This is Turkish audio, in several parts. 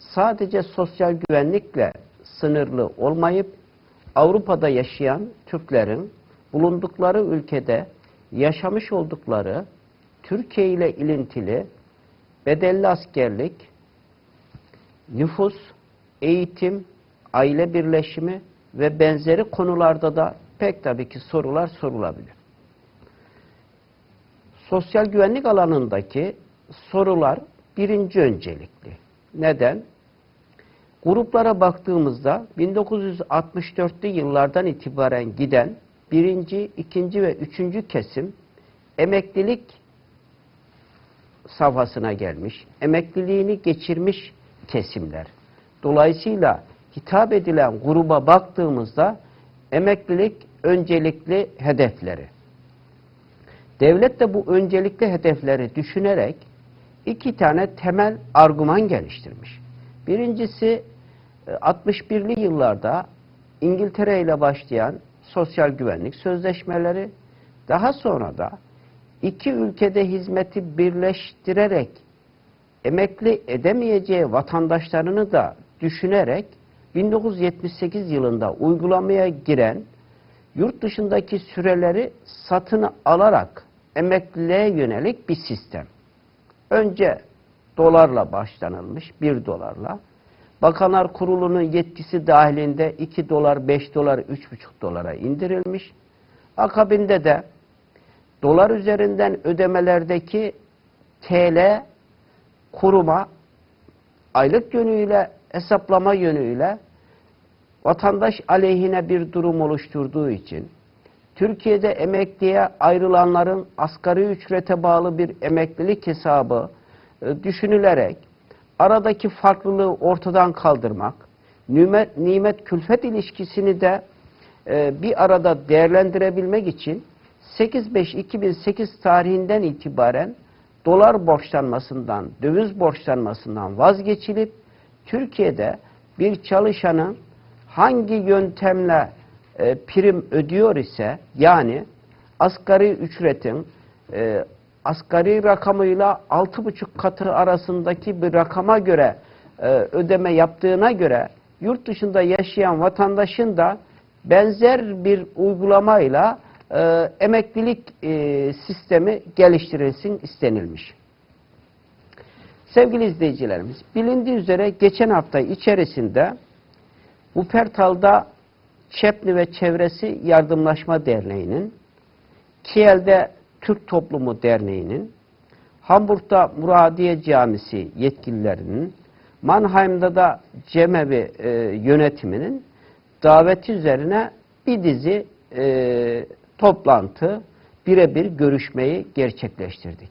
sadece sosyal güvenlikle sınırlı olmayıp Avrupa'da yaşayan Türklerin bulundukları ülkede yaşamış oldukları Türkiye ile ilintili bedelli askerlik, nüfus, eğitim, aile birleşimi ve benzeri konularda da pek tabii ki sorular sorulabilir. Sosyal güvenlik alanındaki sorular birinci öncelikli. Neden? Gruplara baktığımızda 1964'lü yıllardan itibaren giden birinci, ikinci ve üçüncü kesim emeklilik safhasına gelmiş, emekliliğini geçirmiş kesimler. Dolayısıyla hitap edilen gruba baktığımızda emeklilik öncelikli hedefleri. Devlet de bu öncelikli hedefleri düşünerek iki tane temel argüman geliştirmiş. Birincisi 61'li yıllarda İngiltere ile başlayan sosyal güvenlik sözleşmeleri, daha sonra da iki ülkede hizmeti birleştirerek emekli edemeyeceği vatandaşlarını da düşünerek 1978 yılında uygulamaya giren yurt dışındaki süreleri satın alarak emekliliğe yönelik bir sistem. Önce dolarla başlanılmış, 1 dolarla. Bakanlar Kurulu'nun yetkisi dahilinde 2 dolar, 5 dolar, 3,5 dolara indirilmiş. Akabinde de dolar üzerinden ödemelerdeki TL kuruma aylık yönüyle hesaplama yönüyle vatandaş aleyhine bir durum oluşturduğu için Türkiye'de emekliye ayrılanların asgari ücrete bağlı bir emeklilik hesabı e, düşünülerek aradaki farklılığı ortadan kaldırmak, nimet, külfet ilişkisini de e, bir arada değerlendirebilmek için 8-5-2008 tarihinden itibaren dolar borçlanmasından, döviz borçlanmasından vazgeçilip Türkiye'de bir çalışanın hangi yöntemle e, prim ödüyor ise yani asgari ücretin e, asgari rakamıyla 6,5 katı arasındaki bir rakama göre e, ödeme yaptığına göre yurt dışında yaşayan vatandaşın da benzer bir uygulamayla e, emeklilik e, sistemi geliştirilsin istenilmiş. Sevgili izleyicilerimiz, bilindiği üzere geçen hafta içerisinde Wuppertal'da Çepni ve Çevresi Yardımlaşma Derneği'nin, Kiel'de Türk Toplumu Derneği'nin, Hamburg'da Muradiye Camisi yetkililerinin, Mannheim'da da Cemevi e, yönetiminin daveti üzerine bir dizi e, toplantı, birebir görüşmeyi gerçekleştirdik.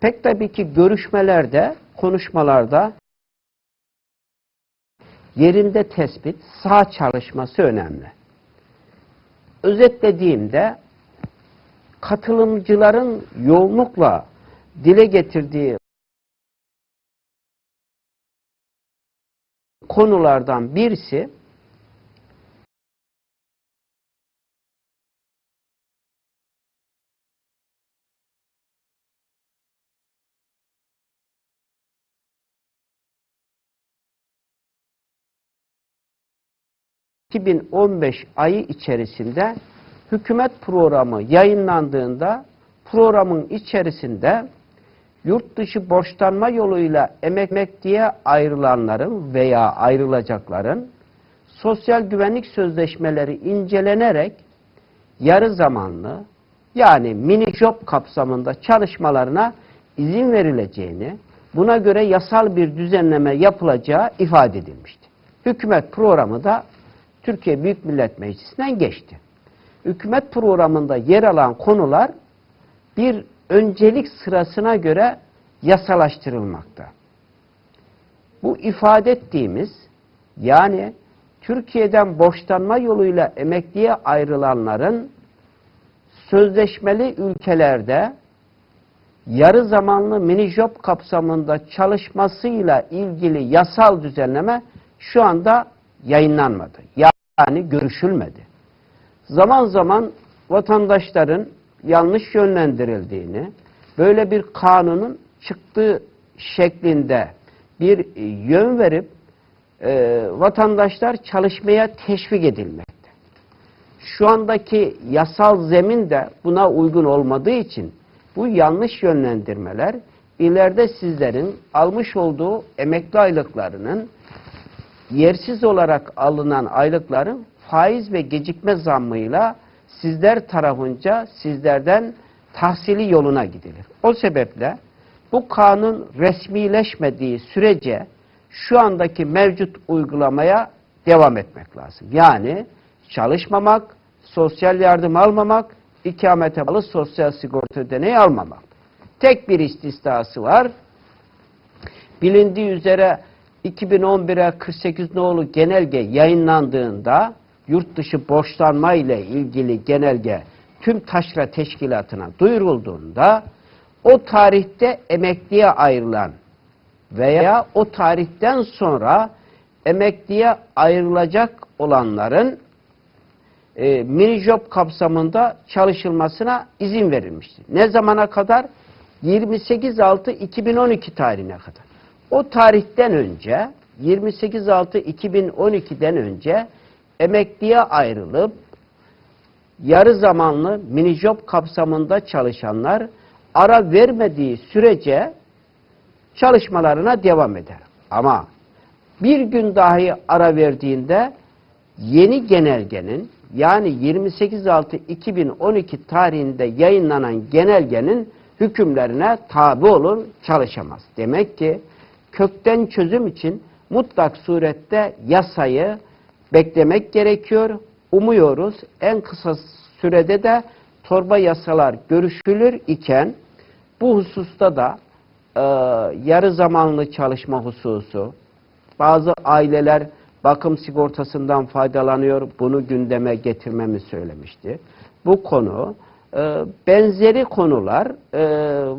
Pek tabii ki görüşmelerde, konuşmalarda yerinde tespit, sağ çalışması önemli. Özetlediğimde katılımcıların yoğunlukla dile getirdiği konulardan birisi ...2015 ayı içerisinde hükümet programı yayınlandığında programın içerisinde yurt dışı borçlanma yoluyla emekliye ayrılanların veya ayrılacakların sosyal güvenlik sözleşmeleri incelenerek yarı zamanlı yani mini job kapsamında çalışmalarına izin verileceğini, buna göre yasal bir düzenleme yapılacağı ifade edilmişti. Hükümet programı da Türkiye Büyük Millet Meclisi'nden geçti. Hükümet programında yer alan konular bir öncelik sırasına göre yasalaştırılmakta. Bu ifade ettiğimiz yani Türkiye'den borçlanma yoluyla emekliye ayrılanların sözleşmeli ülkelerde yarı zamanlı mini job kapsamında çalışmasıyla ilgili yasal düzenleme şu anda yayınlanmadı. Yani görüşülmedi. Zaman zaman vatandaşların yanlış yönlendirildiğini, böyle bir kanunun çıktığı şeklinde bir e, yön verip e, vatandaşlar çalışmaya teşvik edilmekte. Şu andaki yasal zemin de buna uygun olmadığı için bu yanlış yönlendirmeler ileride sizlerin almış olduğu emekli aylıklarının yersiz olarak alınan aylıkların faiz ve gecikme zammıyla sizler tarafınca sizlerden tahsili yoluna gidilir. O sebeple bu kanun resmileşmediği sürece şu andaki mevcut uygulamaya devam etmek lazım. Yani çalışmamak, sosyal yardım almamak, ikamete bağlı sosyal sigorta ödeneği almamak. Tek bir istisnası var. Bilindiği üzere 2011'e 48 nolu genelge yayınlandığında yurt dışı borçlanma ile ilgili genelge tüm taşra teşkilatına duyurulduğunda o tarihte emekliye ayrılan veya o tarihten sonra emekliye ayrılacak olanların e, mini job kapsamında çalışılmasına izin verilmişti. Ne zamana kadar? 28.6.2012 tarihine kadar. O tarihten önce 28.6.2012'den önce emekliye ayrılıp yarı zamanlı mini job kapsamında çalışanlar ara vermediği sürece çalışmalarına devam eder. Ama bir gün dahi ara verdiğinde yeni genelgenin yani 28.6.2012 tarihinde yayınlanan genelgenin hükümlerine tabi olur, çalışamaz. Demek ki kökten çözüm için mutlak surette yasayı beklemek gerekiyor. Umuyoruz en kısa sürede de torba yasalar görüşülür iken bu hususta da e, yarı zamanlı çalışma hususu, bazı aileler bakım sigortasından faydalanıyor, bunu gündeme getirmemi söylemişti. Bu konu, e, benzeri konular e,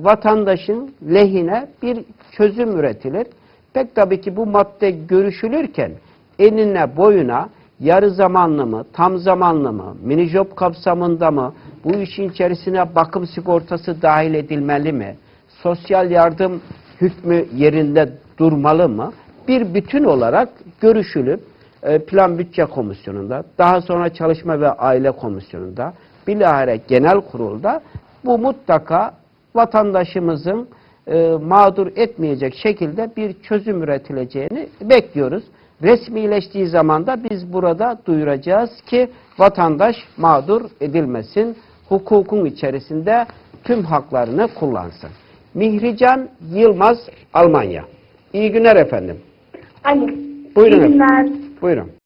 vatandaşın lehine bir çözüm üretilir. Pek tabii ki bu madde görüşülürken enine boyuna yarı zamanlı mı, tam zamanlı mı, mini job kapsamında mı, bu işin içerisine bakım sigortası dahil edilmeli mi, sosyal yardım hükmü yerinde durmalı mı? Bir bütün olarak görüşülüp e, Plan Bütçe Komisyonu'nda, daha sonra Çalışma ve Aile Komisyonu'nda, bilahare genel kurulda bu mutlaka vatandaşımızın e, mağdur etmeyecek şekilde bir çözüm üretileceğini bekliyoruz. Resmileştiği zaman da biz burada duyuracağız ki vatandaş mağdur edilmesin, hukukun içerisinde tüm haklarını kullansın. Mihrican Yılmaz, Almanya. İyi günler efendim. Alo. Buyurun İyi efendim. günler. Buyurun.